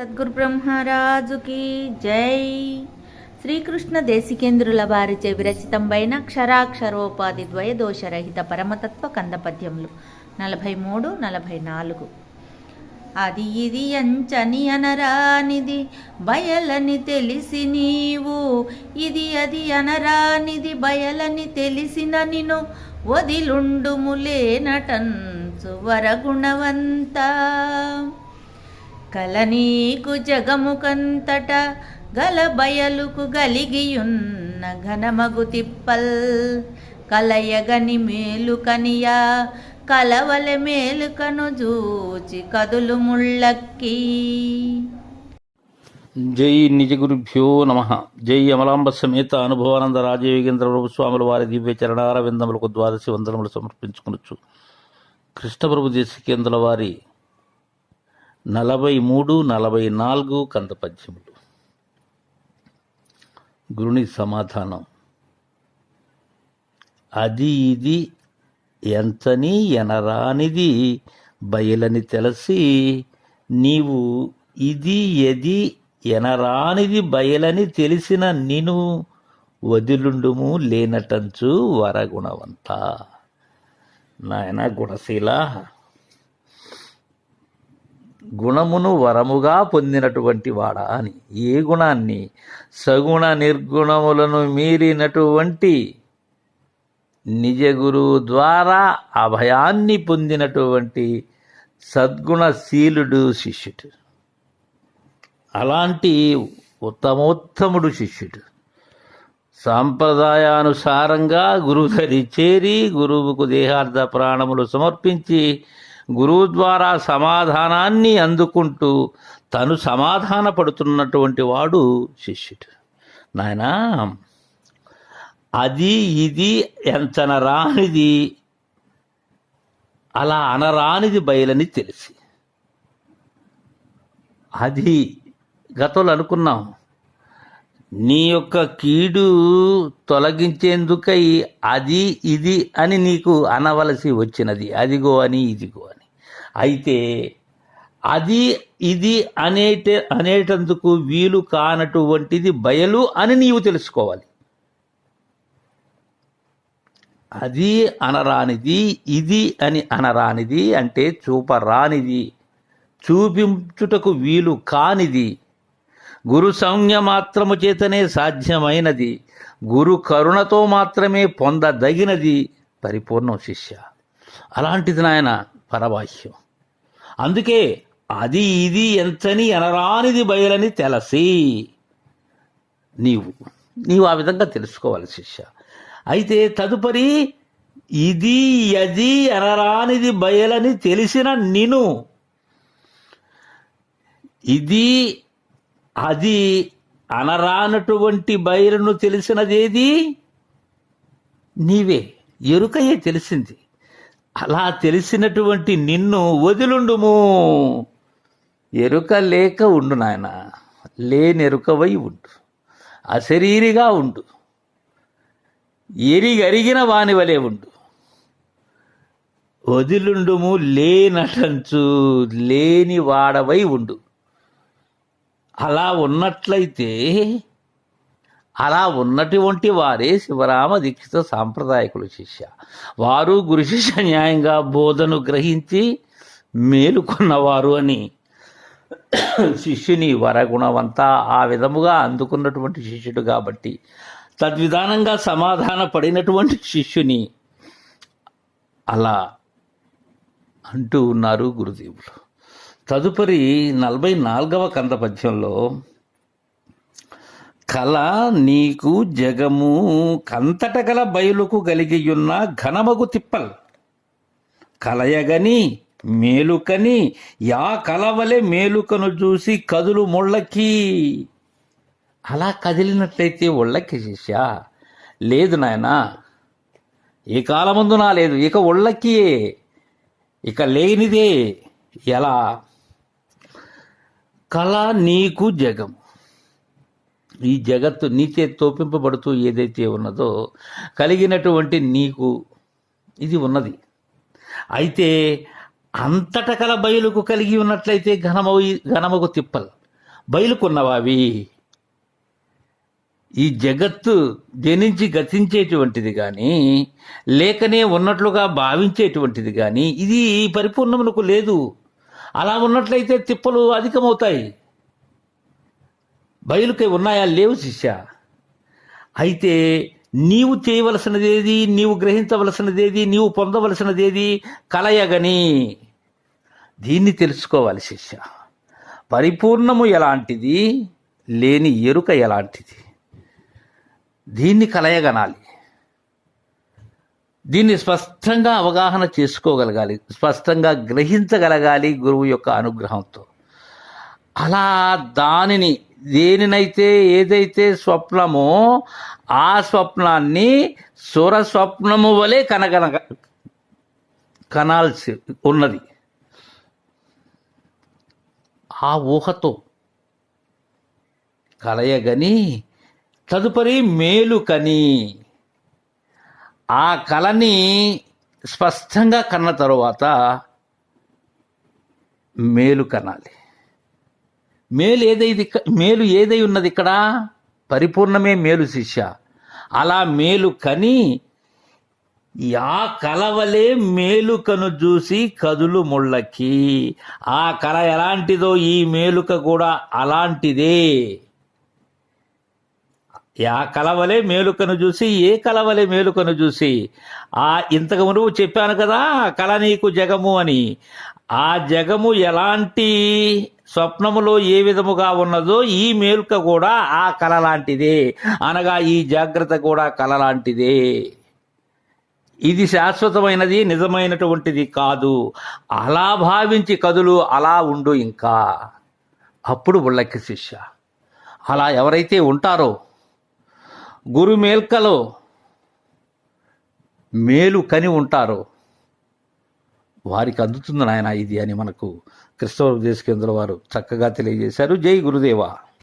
సద్గురు బ్రహ్మరాజుకి జై. శ్రీకృష్ణ దేశికేంద్రుల వారిచే విరచితంబైన క్షరాక్షరోపాధి ద్వయ దోషరహిత పరమతత్వ కందపద్యములు. నలభై మూడు నలభై నాలుగు అది ఇది అంచని అనరానిది బయలని తెలిసి నీవు. ఇది అది అనరానిది బయలని తెలిసిన నిను సువర గుణవంతా కలనీకు జగముకంతట గల బయలుకు గలిగియున్న ఘనమగు తిప్పల్. కలయగని మేలుకనియా కలవలె మేలుకను జూచి కదులు ముళ్ళక్కి. జై నిజ గురుభ్యో నమ. జై అమలాంబ సమేత అనుభవానంద రాజయోగేంద్ర ప్రభు స్వాముల వారి దివ్య చరణారవిందములకు ద్వాదశి వందనములు సమర్పించుకునొచ్చు కృష్ణప్రభు దేశికేంద్రుల వారి నలభై మూడు నలభై నాలుగు కంద పద్యములు. గురుని సమాధానం. అది ఇది ఎంతని ఎనరానిది బయలని తెలిసి నీవు ఇది ఎది ఎనరానిది బయలని తెలిసిన నిను వదిలుండుము లేనటంచు వరగుణవంత. నాయన గుణశీల. గుణమును వరముగా పొందినటువంటి వాడా అని. ఏ గుణాన్ని? సగుణ నిర్గుణములను మీరినటువంటి నిజ గురువు ద్వారా అభయాన్ని పొందినటువంటి సద్గుణశీలుడు శిష్యుడు. అలాంటి ఉత్తమోత్తముడు శిష్యుడు. సాంప్రదాయానుసారంగా గురుధరి చేరి గురువుకు దేహార్థ ప్రాణములు సమర్పించి గురువు ద్వారా సమాధానాన్ని అందుకుంటూ తను సమాధాన పడుతున్నటువంటి వాడు శిష్యుడు. నాయనా అది ఇది ఎంతన రానిది అలా అనరానిది బయలని తెలిసి. అది గతంలో అనుకున్నాం. నీ యొక్క కీడు తొలగించేందుకై అది ఇది అని నీకు అనవలసి వచ్చినది. అదిగో అని ఇదిగో అని. అయితే అది ఇది అనేట అనేటందుకు వీలు కానటువంటిది బయలు అని నీవు తెలుసుకోవాలి. అది అనరానిది ఇది అని అనరానిది అంటే చూపరానిది చూపించుటకు వీలు కానిది. గురు సంజ్ఞ మాత్రము చేతనే సాధ్యమైనది గురు కరుణతో మాత్రమే పొందదగినది పరిపూర్ణం శిష్య. అలాంటిది నాయన పరబాహ్యం. అందుకే అది ఇది ఎంతని అనరానిది బయలని తెలసి నీవు నీవు ఆ విధంగా తెలుసుకోవాలి శిష్య. అయితే తదుపరి ఇది అది ఎనరానిది బయలని తెలిసిన నిను. ఇది అది అనరానటువంటి బయలును తెలిసినదేది? నీవే ఎరుకయే తెలిసింది. అలా తెలిసినటువంటి నిన్ను వదిలుండుము. ఎరుక లేక ఉండు నాయన. లేనెరుకవై ఉండు. అశరీరిగా ఉండు. ఎరిగరిగిన వాని వలె ఉండు. వదిలుండుము లేనటంచు లేని వాడవై ఉండు. అలా ఉన్నట్లయితే అలా ఉన్నటువంటి వారే శివరామ దీక్షిత సాంప్రదాయకులు శిష్య. వారు గురు శిష్య న్యాయంగా బోధను గ్రహించి మేలుకొన్నవారు అని శిష్యుని వరగుణమంతా ఆ విధముగా అందుకున్నటువంటి శిష్యుడు కాబట్టి తద్విధానంగా సమాధాన పడినటువంటి శిష్యుని అలా అంటూ ఉన్నారు గురుదేవులు తదుపరి నలభై నాలుగవ కంద పద్యంలో కళ నీకు జగము కంతట గల బయలుకు కలిగియున్న ఘనమగు తిప్పల్. కలయగని మేలుకని యా కలవలే మేలుకను చూసి కదులు ముళ్ళకి. అలా కదిలినట్లయితే ఒళ్ళకి శిష్య. లేదు నాయనా ఏ కాలమందు నా లేదు ఇక ఒళ్ళకి ఇక లేనిదే ఎలా? కళ నీకు జగం. ఈ జగత్తు నీచే తోపింపబడుతూ ఏదైతే ఉన్నదో కలిగినటువంటి నీకు ఇది ఉన్నది. అయితే అంతట కల బయలుకు కలిగి ఉన్నట్లయితే ఘనమవు ఘనముకు తిప్పలు. బయలుకున్నవావి ఈ జగత్తు జనించి గతించేటువంటిది కానీ లేకనే ఉన్నట్లుగా భావించేటువంటిది కానీ ఇది పరిపూర్ణమునకు లేదు. అలా ఉన్నట్లయితే తిప్పలు అధికమవుతాయి. బయలుకై ఉన్నాయా? లేవు శిష్య. అయితే నీవు చేయవలసినదేది? నీవు గ్రహించవలసినదేది? నీవు పొందవలసినదేది? కలయగని. దీన్ని తెలుసుకోవాలి శిష్య. పరిపూర్ణము ఎలాంటిది? లేని ఎరుక ఎలాంటిది? దీన్ని కలయగనాలి. దీన్ని స్పష్టంగా అవగాహన చేసుకోగలగాలి. స్పష్టంగా గ్రహించగలగాలి గురువు యొక్క అనుగ్రహంతో. అలా దానిని దేనినైతే ఏదైతే స్వప్నమో ఆ స్వప్నాన్ని సుర స్వప్నము వలె కనగన కనాల్సి ఉన్నది. ఆ ఊహతో కలయగని తదుపరి మేలు కని ఆ కళని స్పష్టంగా కన్న తరువాత మేలు కనాలి. మేలు ఏదైది మేలు ఏదై ఉన్నది ఇక్కడ? పరిపూర్ణమే మేలు శిష్య. అలా మేలు కని ఆ కలవలే మేలుకను చూసి కదులు ముళ్ళకి. ఆ కళ ఎలాంటిదో ఈ మేలుక కూడా అలాంటిదే. యా కలవలే మేలుకను చూసి ఏ కలవలే మేలుకను చూసి? ఆ ఇంతకు నువ్వు చెప్పాను కదా కళ నీకు జగము అని. ఆ జగము ఎలాంటి స్వప్నములో ఏ విధముగా ఉన్నదో ఈ మేలుక కూడా ఆ కళ లాంటిదే. అనగా ఈ జాగ్రత్త కూడా కళ లాంటిదే. ఇది శాశ్వతమైనది నిజమైనటువంటిది కాదు. అలా భావించి కదులు అలా ఉండు ఇంకా. అప్పుడు ఉళ్ళకి శిష్య. అలా ఎవరైతే ఉంటారో గురు మేల్కలో మేలు కని ఉంటారో వారికి అందుతుంది నాయన ఇది అని మనకు క్రిస్తవ ఉపదేశ కేంద్రం వారు చక్కగా తెలియజేశారు. జై గురుదేవా.